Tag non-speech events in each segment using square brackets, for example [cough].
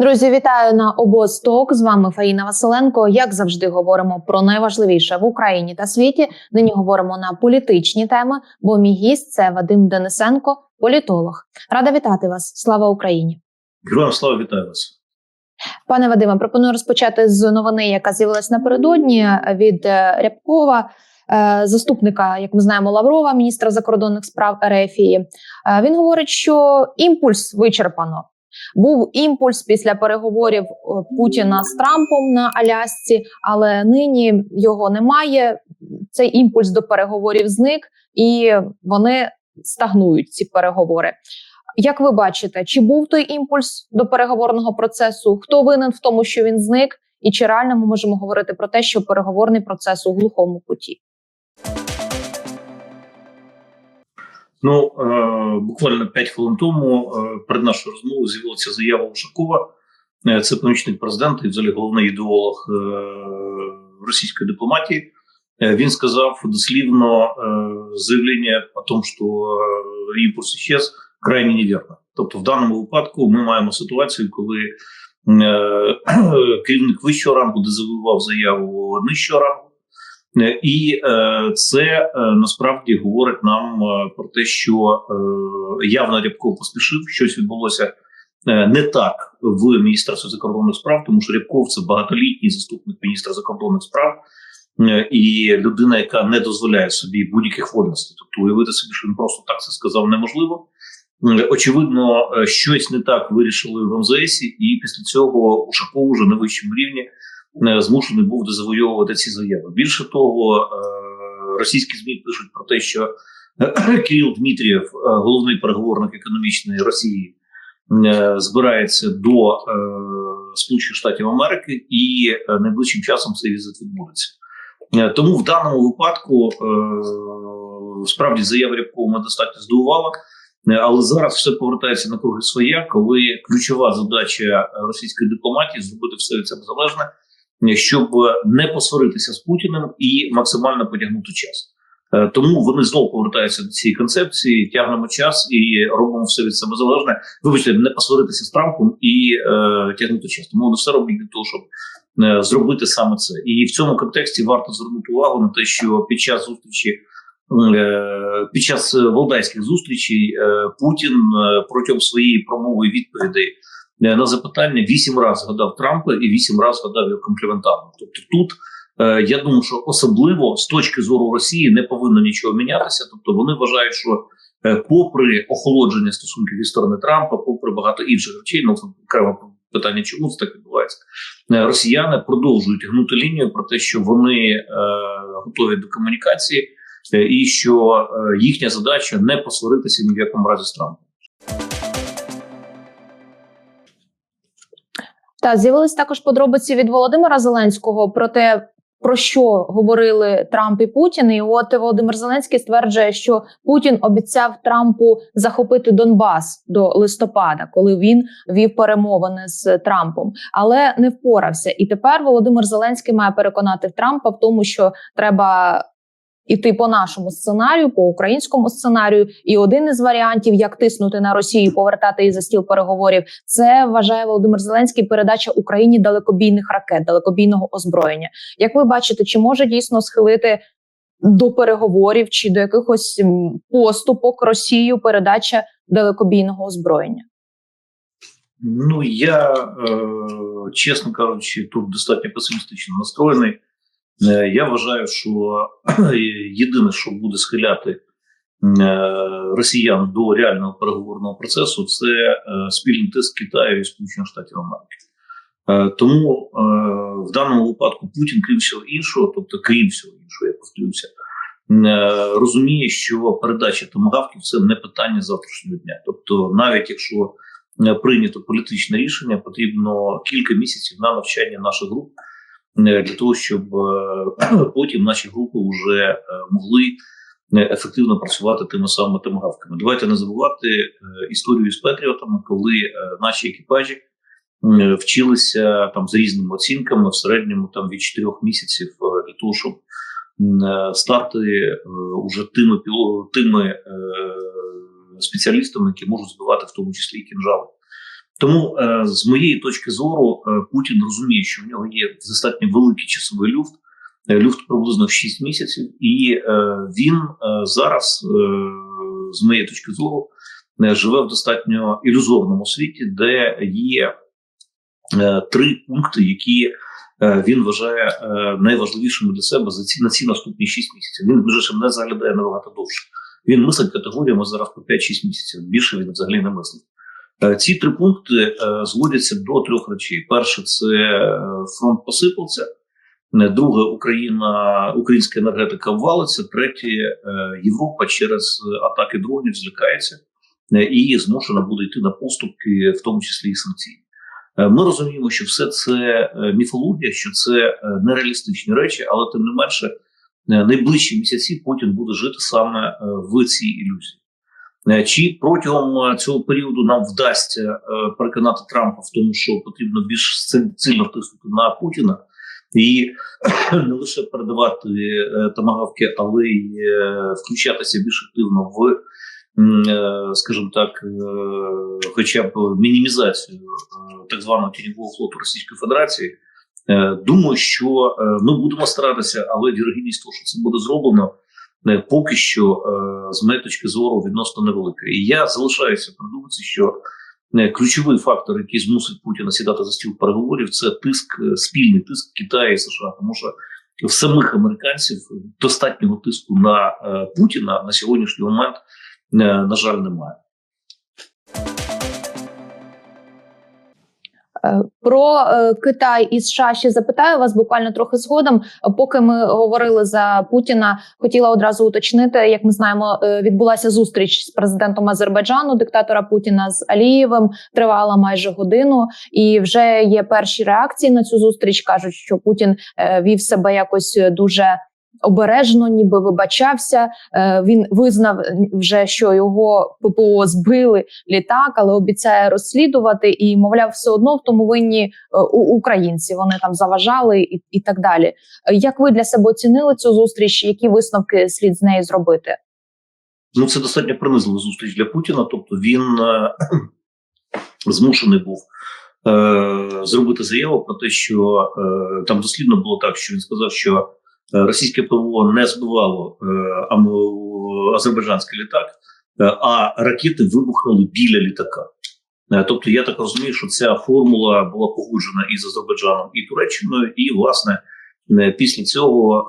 Друзі, вітаю на обосток. З вами Фаїна Василенко. Як завжди, говоримо про найважливіше в Україні та світі. Нині говоримо на політичні теми. Бо мій гість це Вадим Денисенко, політолог. Рада вітати вас. Слава Україні! Героям слава вітаю вас. Пане Вадиме, пропоную розпочати з новини, яка з'явилась напередодні від е, Рябкова. е, Заступника, як ми знаємо, Лаврова, міністра закордонних справ Ерефії, Е, він говорить, що імпульс вичерпано. Був імпульс після переговорів е, Путіна з Трампом на Алясці, але нині його немає. Цей імпульс до переговорів зник, і вони стагнують ці переговори. Як ви бачите, чи був той імпульс до переговорного процесу? Хто винен в тому, що він зник, і чи реально ми можемо говорити про те, що переговорний процес у глухому куті? Ну е, буквально 5 хвилин тому е, перед нашою розмовою з'явилася заява Ушакова. Е, Це помічник президента і взагалі головний ідеолог е, російської дипломатії. Е, Він сказав дослівно е, заявлення о том, що е, імпульс исчез, крайне неверно. Тобто, в даному випадку ми маємо ситуацію, коли е, [clears throat] керівник вищого рангу дезавоював заяву нижчого рангу. Е, І е, це е, насправді говорить нам про те, що явно Рябков поспішив, щось відбулося не так в Міністерстві закордонних справ, тому що Рябков це багатолітній заступник міністра закордонних справ і людина, яка не дозволяє собі будь-яких вольностей. Тобто уявити собі, що він просто так це сказав, неможливо. Очевидно, щось не так вирішили в МЗС, і після цього Ушаков уже на вищому рівні змушений був дозавойовувати ці заяви. Більше того, е, російські змі пишуть про те, що е, [clears throat] Кирил Дмитрієв, е, головний переговорник економічної Росії, е, збирається до е, Сполучених Штатів Америки, і е, найближчим часом цей візит відбудеться. Е, Тому в даному випадку е, справді заява Рябкова мене достатньо здивувала. Е, Але зараз все повертається на круги своя, коли ключова задача російської дипломатії зробити все від себе залежне, е, щоб не посваритися з Путіним і максимально потягнути час. Е, Тому вони знову повертаються до цієї концепції, тягнемо час і робимо все від себе залежне. Вибачте, не посваритися з Трампом і е, тягнути час. Тому вони все роблять для того, щоб е, зробити саме це. І в цьому контексті варто звернути увагу на те, що під час зустрічі Е, під час валдайських зустрічей е, Путін е, протягом своєї промови відповідей е, на запитання вісім разів згадав Трампа і вісім разів згадав його компліментарно. Тобто, тут е, я думаю, що особливо з точки зору Росії не повинно нічого мінятися. Тобто, вони вважають, що е, попри охолодження стосунків зі сторони Трампа, попри багато інших речей, ну це окреме питання, чому це так відбувається. Е, Росіяни продовжують гнути лінію про те, що вони е, готові до комунікації. Е, і що е, їхня задача не посваритися ні в якому разі з Трампом. Та з'явились також подробиці від Володимира Зеленського про те, про що говорили Трамп і Путін. І от Володимир Зеленський стверджує, що Путін обіцяв Трампу захопити Донбас до листопада, коли він вів перемовини з Трампом, але не впорався. І тепер Володимир Зеленський має переконати Трампа в тому, що треба. Іти по нашому сценарію, по українському сценарію, і один із варіантів, як тиснути на Росію, повертати її за стіл переговорів, це вважає Володимир Зеленський передача Україні далекобійних ракет, далекобійного озброєння. Як ви бачите, чи може дійсно схилити до переговорів чи до якихось поступок Росію передача далекобійного озброєння? Ну я е, чесно кажучи, тут достатньо песимістично настроєний. Е, Я вважаю, що [clears throat] єдине, що буде схиляти е, росіян до реального переговорного процесу, це е, спільний тиск Китаю і Сполучених Штатів Америки. Тому в даному випадку Путін, крім всього іншого, тобто крім всього іншого, я повторюся, розуміє, що передача томагавків це не питання завтрашнього дня. Тобто, навіть якщо прийнято політичне рішення, потрібно кілька місяців на навчання наших груп для того, щоб е, [clears throat] потім наші групи вже е, могли е, ефективно працювати тими самими томагавками. Давайте не забувати е, історію з Петріотами, коли е, наші екіпажі е, вчилися там з різними оцінками в середньому там від 4 місяців е, для того, щоб е, е, уже тими тими е, спеціалістами, які можуть збивати в тому числі і кінжали. Тому е, з моєї точки зору е, Путін розуміє, що в нього є достатньо великий часовий люфт, е, люфт приблизно в 6 місяців, і він зараз, з моєї точки зору, живе в достатньо ілюзорному світі, де є три пункти, які він вважає найважливішими для себе за ці на ці наступні 6 місяців. Він ще не заглядає набагато довше. Він мислить категоріями зараз по 5-6 місяців. Більше він взагалі не мислить. Е, Ці три пункти е, зводяться до трьох речей: перше це е, фронт посипався. Друге, Україна, українська енергетика ввалиться. Третє, Європа через атаки дронів злякається і змушена буде йти на поступки, в тому числі і санкційні. Ми розуміємо, що все це міфологія, що це нереалістичні речі, але тим не менше, найближчі місяці Путін буде жити саме в цій ілюзії. Е, Чи протягом е, цього періоду нам вдасться е, переконати Трампа в тому, що потрібно більш си- сильно втиснути на Путіна і [clears throat] не лише передавати томагавки, але й включатися більш активно в, скажімо так, хоча б мінімізацію так званого тіньового флоту Російської Федерації. Думаю, що ми будемо старатися, але вірогідність того, що це буде зроблено, поки що, е, з моєї точки зору, відносно невелика. І я залишаюся при що е, ключовий фактор, який змусить Путіна сідати за стіл переговорів, це тиск, е, спільний тиск Китаю і США. Тому що в самих американців достатнього тиску на Путіна на сьогоднішній момент, на жаль, немає. Про е, Китай і США ще запитаю вас буквально трохи згодом. Поки ми говорили за Путіна, хотіла одразу уточнити, як ми знаємо, е, відбулася зустріч з президентом Азербайджану, диктатора Путіна з Алієвим. Тривала майже годину, і вже є перші реакції на цю зустріч. кажуть, що Путін е, вів себе якось дуже. Обережно, ніби вибачався. Е, Він визнав вже, що його ППО збили літак, але обіцяє розслідувати і, мовляв, все одно в тому винні е, українці. Вони там заважали і, і так далі. Е, Як ви для себе оцінили цю зустріч? Які висновки слід з нею зробити? Ну, це достатньо принизлива зустріч для Путіна. Тобто він е, [clears throat] змушений був е, зробити заяву про те, що е, там дослідно було так, що він сказав, що російське ПВО не збивало е, азербайджанський літак, е, а ракети вибухнули біля літака. Е, Тобто, я так розумію, що ця формула була погоджена і з Азербайджаном, і Туреччиною, і власне е, після цього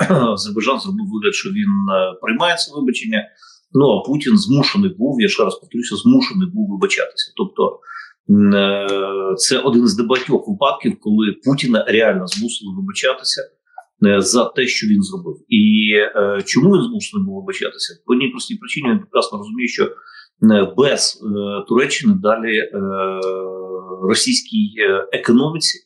е, [clears throat] Азербайджан зробив вигляд, що він е, приймає це вибачення. Ну а Путін змушений був, я ще раз повторюся, змушений був вибачатися. Тобто е, це один з небагатьох випадків, коли Путіна реально змусили вибачатися е, за те, що він зробив. І е, чому він змушений був вибачатися? По одній простій причині він прекрасно розуміє, що е, без е, Туреччини далі е, російській е, економіці.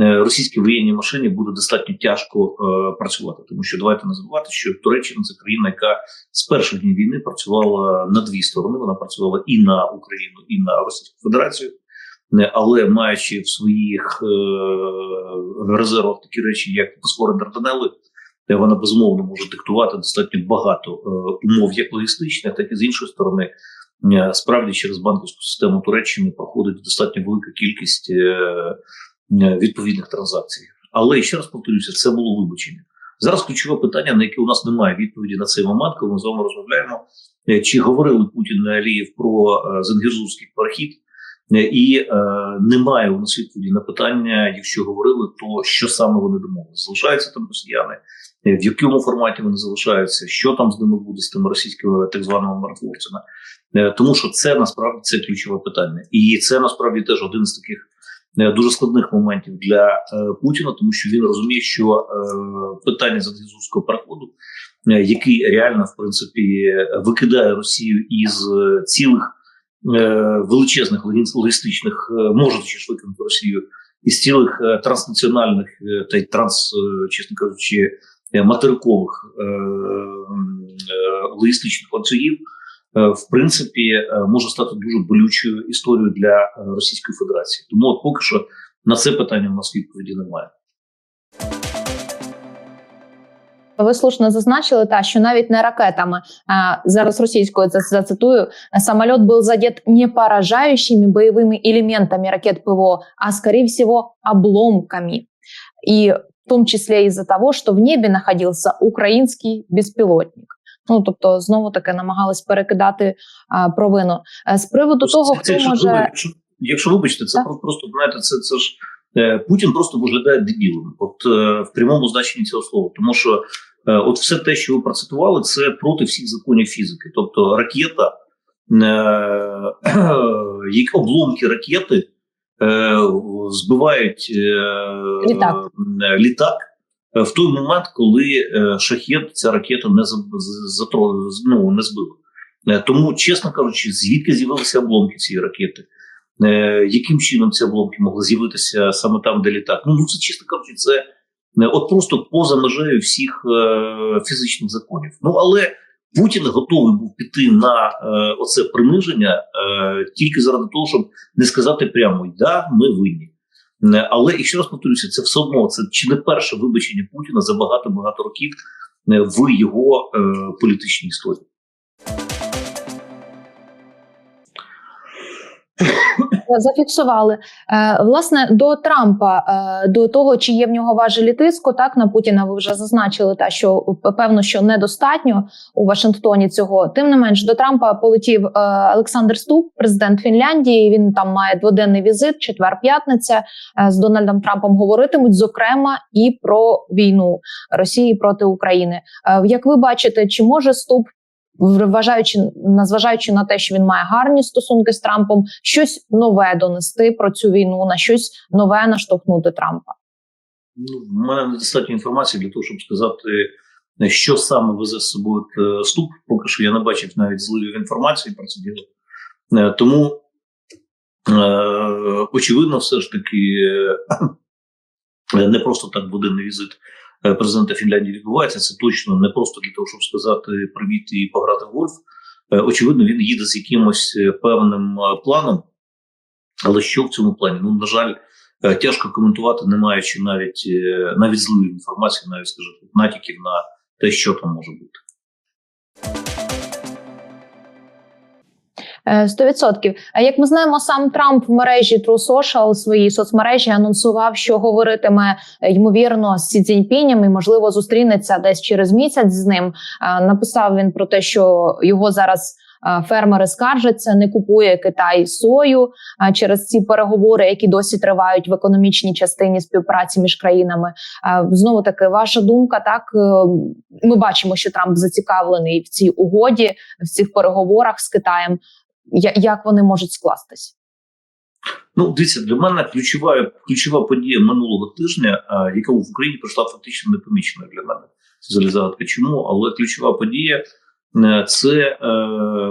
е, Російській воєнній машині буде достатньо тяжко е, працювати, тому що давайте не забувати, що Туреччина це країна, яка з перших днів війни працювала на дві сторони. Вона працювала і на Україну, і на Російську Федерацію. Не, Але маючи в своїх е, резервах такі речі, як фосфори Дарданели, де вона безумовно може диктувати достатньо багато е, умов, як логістичних, так і з іншої сторони, е, справді через банківську систему Туреччини проходить достатньо велика кількість е, е, відповідних транзакцій. Але ще раз повторюся, це було вибачення. Зараз ключове питання, на яке у нас немає відповіді на цей момент, коли ми з вами розмовляємо, е, чи говорили Путін і Алієв про е, Зенгірзурський перехід. Е, І е, немає у нас відповіді на питання, якщо говорили, то що саме вони домовилися? Залишаються там росіяни, Е, в якому форматі вони залишаються, що там з ними буде з тими російськими так званими миротворцями? Е, Тому що це насправді це ключове питання, і це насправді теж один з таких е, дуже складних моментів для е, Путіна, тому що він розуміє, що е, питання задгізурського переходу, е, який реально в принципі викидає Росію із е, цілих е, величезних логістичних, е, можуть викинути Росію із цілих е, транснаціональних та й транс, чесно кажучи, материкових логістичних ланцюгів, в принципі, може стати дуже болючою історією для Російської Федерації. Тому от поки що на це питання у нас відповіді немає. Ви слушно зазначили, та що навіть не ракетами а, зараз російською це зацитую. Самоліт був задет не поражаючими бойовими елементами ракет ПВО, а скорее всего обломками. І в тому числі із-за того, що в небі знаходився український безпілотник. Ну тобто, знову таки намагались перекидати а, провину з приводу того, Це- хто це, якщо, може якщо, якщо вибачте, це Так. просто знаєте, це, це ж Путін просто виглядає дебілом, от е, в прямому значенні цього слова, тому що е, от все те, що ви процитували, це проти всіх законів фізики. Тобто ракета, е, [coughs] як обломки ракети е, збивають е, Літак. е, літак е, в той момент, коли е, шахет ця ракета не за- затро, ну, не збила. Е, Тому, чесно кажучи, звідки з'явилися обломки цієї ракети? Е, яким чином ці обломки могли з'явитися саме там, де літак? Ну, ну це чесно кажучи, це е, от просто поза межею всіх е, фізичних законів. Ну але Путін готовий був піти на оце приниження тільки заради того, щоб не сказати прямо да, ми винні. Але і ще раз повторюся, це все одно це чи не перше вибачення Путіна за багато багато років в його е, політичній історії. Зафіксували. Е, власне, до Трампа, е, до того, чи є в нього важелі тиску, так на Путіна ви вже зазначили, та що певно, що недостатньо у Вашингтоні цього. Тим не менш, до Трампа полетів е, Олександр Ступ, президент Фінляндії. Він там має дводенний візит, четвер-п'ятниця. Е, з Дональдом Трампом говоритимуть, зокрема, і про війну Росії проти України. Е, як ви бачите, чи може Ступ вважаючи незважаючи на те, що він має гарні стосунки з Трампом, щось нове донести про цю війну, на щось нове наштовхнути Трампа. Ну, в мене недостатньо інформації для того, щоб сказати, що саме везе з собою е, ступ. Поки що я не бачив навіть зливів інформації про це діло. Е, Тому, е, очевидно, все ж таки не просто так буденний візит е, президента Фінляндії відбувається. Це точно не просто для того, щоб сказати привіт і пограти в гольф. Е, Очевидно, він їде з якимось е, певним е, планом. Але що в цьому плані? Ну, на жаль, Е, Тяжко коментувати, не маючи навіть е, навіть злої інформації, навіть скажімо, натяків на те, що там може бути. Е, Сто відсотків. А як ми знаємо, сам Трамп в мережі True Social, своїй соцмережі, анонсував, що говоритиме е, ймовірно з Сі Цзіньпінем і можливо зустрінеться десь через місяць з ним. Е, Написав він про те, що його зараз. е, Фермери скаржаться, не купує Китай сою а, через ці переговори, які досі тривають в економічній частині співпраці між країнами. Знову таки, ваша думка, так е, ми бачимо, що Трамп зацікавлений в цій угоді, в цих переговорах з Китаєм. Як вони можуть скластись? Ну, дивіться, для мене ключова ключова подія минулого тижня, яка в Україні пройшла фактично непоміченою для мене. Це залізаватка. Чому? Але ключова подія е, це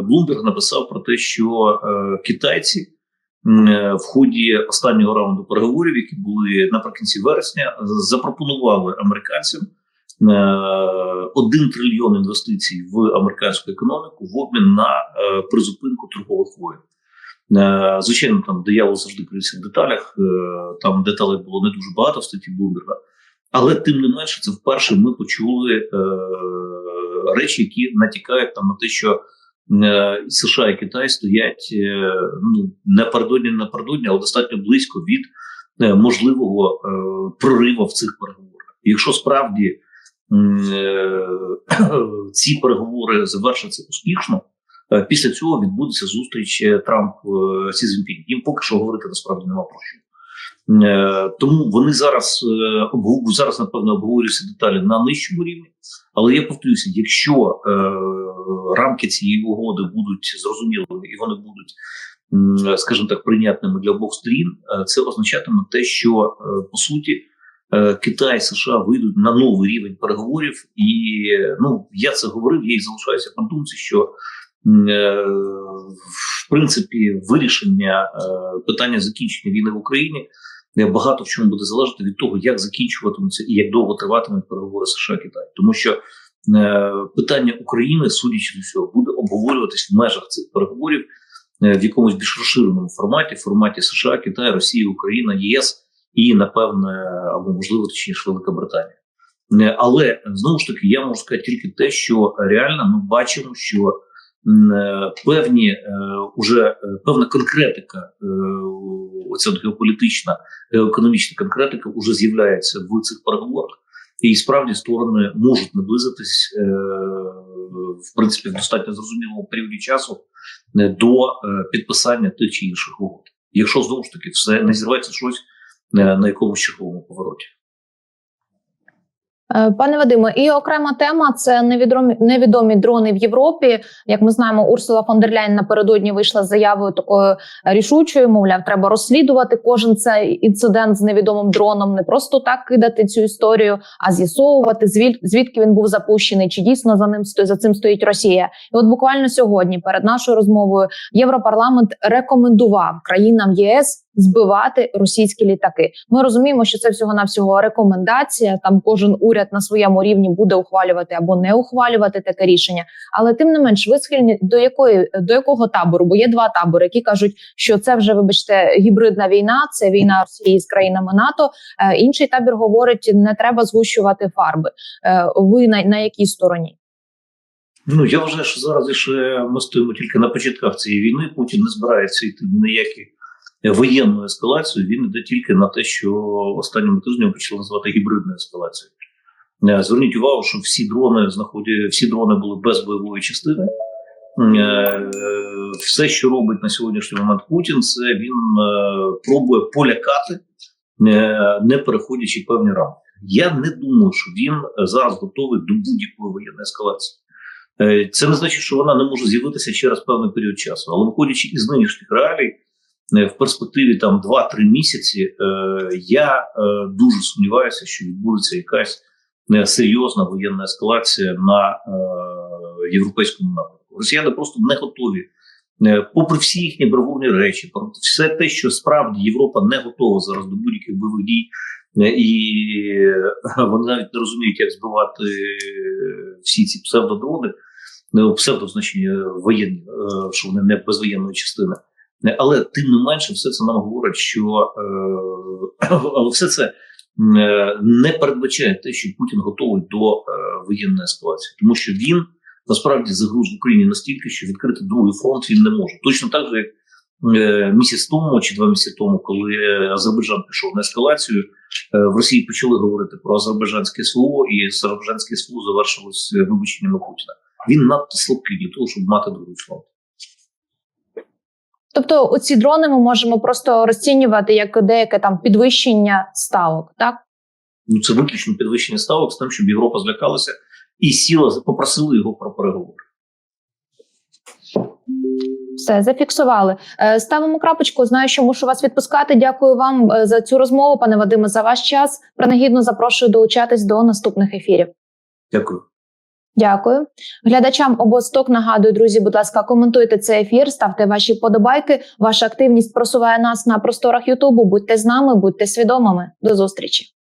Блумберг написав про те, що е, китайці е, в ході останнього раунду переговорів, які були наприкінці вересня, запропонували американцям 1 трильйон інвестицій в американську економіку в обмін на е, призупинку торгових воєн. Е, Звичайно, там диявол завжди криється в деталях. е, Там деталей було не дуже багато в статті Блумберга. Але тим не менше, це вперше ми почули е, речі, які натякають там на те, що е, США і Китай стоять е, ну не напередодні, але достатньо близько від е, можливого е, прориву в цих переговорах. Якщо справді е, [coughs] ці переговори завершаться успішно, Е, Після цього відбудеться зустріч е, Трамп е, Сі Цзіньпінь. Їм поки що говорити насправді нема про що. Е, Тому вони зараз е, зараз напевно обговорюються деталі на нижчому рівні. Але я повторюся, якщо е, рамки цієї угоди будуть зрозумілими і вони будуть, скажімо так, прийнятними для обох сторін, е, це означатиме те, що е, по суті. Е, Китай США вийдуть на новий рівень переговорів, і ну я це говорив. Я і залишаюся на думці, що е, в принципі вирішення е, питання закінчення війни в Україні багато в чому буде залежати від того, як закінчуватимуться і як довго триватимуть переговори США Китай, тому що питання України, судячи з усього, буде обговорюватись в межах цих переговорів в якомусь більш розширеному форматі, форматі США, Китай, Росія, Україна, ЄС і напевне або можливо точніше Велика Британія. Е, Але знову ж таки, я можу сказати тільки те, що реально ми бачимо, що е, певні е, уже певна конкретика, оця геополітична, геоекономічна конкретика вже з'являється в цих переговорах, і справді сторони можуть наблизитись в принципі в достатньо зрозумілому періоді часу до підписання тих чи інших угод, якщо знову ж таки все не зірветься щось на якомусь черговому повороті. Е, Пане Вадиме, і окрема тема це невідомі невідомі дрони в Європі. Як ми знаємо, Урсула фон дер Ляйн напередодні вийшла з заявою такою рішучою. Мовляв, треба розслідувати кожен цей інцидент з невідомим дроном, не просто так кидати цю історію, а з'ясовувати звід, звідки він був запущений, чи дійсно за ним за цим стоїть Росія. І от буквально сьогодні, перед нашою розмовою, Європарламент рекомендував країнам ЄС збивати російські літаки. Ми розуміємо, що це всього навсього рекомендація. Там кожен уряд на своєму рівні буде ухвалювати або не ухвалювати таке рішення. Але тим не менш, ви схильні до якої до якого табору? Бо є два табори, які кажуть, що це вже, вибачте, гібридна війна, це війна Росії з країнами НАТО. Е, інший табір говорить, не треба згущувати фарби. Е, ви на, на якій стороні? Ну я вважаю, що зараз ще ми стоїмо тільки на початках цієї війни. Путін не збирається йти ні на які воєнну ескалацію. Він йде тільки на те, що останніми тижнями почали називати гібридною ескалацією. Е, Зверніть увагу, що всі дрони знаходять, всі дрони були без бойової частини. Е, Все, що робить на сьогоднішній момент Путін, це він е, пробує полякати, е, не переходячи певні рамки. Я не думаю, що він зараз готовий до будь-якої воєнної ескалації. Е, Це не значить, що вона не може з'явитися через певний період часу. Але виходячи із нинішніх реалій, е, в перспективі там 2-3 місяці, е, я е, дуже сумніваюся, що відбудеться якась е, серйозна воєнна ескалація на е, європейському напрямку. Росіяни просто не готові. Е, Попри всі їхні бравурні речі, попри все те, що справді Європа не готова зараз до будь-яких бойових дій, е, і е, вони навіть не розуміють, як збивати е, всі ці псевдодрони, ну, псевдо воєнні, е, що вони не без воєнної частини. Але тим не менше, все це нам говорить, що е, все це е, не передбачає те, що Путін готовий до е, воєнної ескалації, тому що він насправді загруз в Україні настільки, що відкрити другий фронт він не може. Точно так же, як е, місяць тому чи два місяці тому, коли Азербайджан пішов на ескалацію, е, в Росії почали говорити про азербайджанське СВО, і азербайджанське СВО завершилось е, вибаченнями Путіна. Він надто слабкий для того, щоб мати другий фронт. Тобто, оці дрони ми можемо просто розцінювати як деяке там підвищення ставок, так? Ну це виключно підвищення ставок з тим, щоб Європа злякалася і сіла, попросили його про переговори. Все зафіксували. Е, Ставимо крапочку. Знаю, що мушу вас відпускати. Дякую вам е, за цю розмову, пане Вадиме, за ваш час. Принагідно запрошую долучатись до наступних ефірів. Дякую. Дякую глядачам. Обосток нагадую, друзі. Будь ласка, коментуйте цей ефір, ставте ваші вподобайки. Ваша активність просуває нас на просторах Ютубу. Будьте з нами, будьте свідомими. До зустрічі.